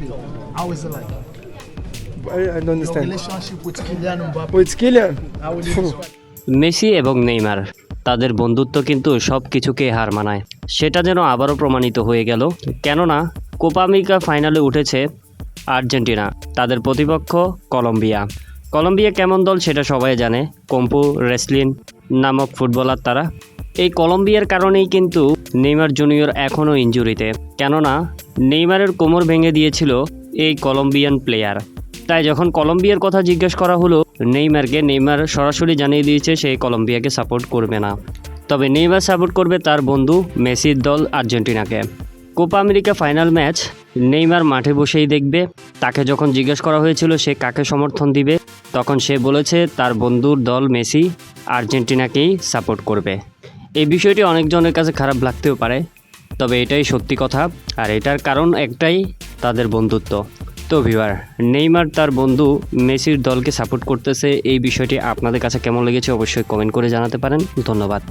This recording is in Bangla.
Mbappe. How is it like? I, I don't Your understand. relationship with Kylian Mbappe. With Kylian? How will you describe? Messi এবং নেইমার তাদের বন্ধুত্ব কিন্তু সব কিছুকে হার মানায় সেটা যেন আবারও প্রমাণিত হয়ে গেল কেননা কোপা আমেরিকা ফাইনালে উঠেছে আর্জেন্টিনা তাদের প্রতিপক্ষ কলম্বিয়া কলম্বিয়া কেমন দল সেটা সবাই জানে কম্পু রেসলিন নামক ফুটবলার তারা এই কলম্বিয়ার কারণেই কিন্তু নেইমার জুনিয়র এখনও ইঞ্জুরিতে কেননা নেইমারের কোমর ভেঙে দিয়েছিল এই কলম্বিয়ান প্লেয়ার। তাই যখন কলম্বিয়ার কথা জিজ্ঞেস করা হলো, নেইমারকে নেইমার সরাসরি জানিয়ে দিয়েছে সে কলম্বিয়াকে সাপোর্ট করবে না। তবে নেইমার সাপোর্ট করবে তার বন্ধু মেসির দল আর্জেন্টিনাকে। Copa America final match, Neymar মাঠে বসেই দেখবে। তাকে যখন জিজ্ঞেস করা হয়েছিল সে কাকে সমর্থন দিবে, তখন সে বলেছে তার বন্ধুর দল মেসি আর্জেন্টিনাকেই সাপোর্ট করবে। এই বিষয়টি অনেকজনের কাছে খারাপ লাগতেও পারে। তবে এটাই সত্যি কথা, আর এটার কারণ একটাই, তাদের বন্ধুত্ব। তো ভিউয়ার নেইমার তার বন্ধু মেসির দলকে সাপোর্ট করতেছে, এই বিষয়টি আপনাদের কাছে কেমন লেগেছে অবশ্যই কমেন্ট করে জানাতে পারেন। ধন্যবাদ।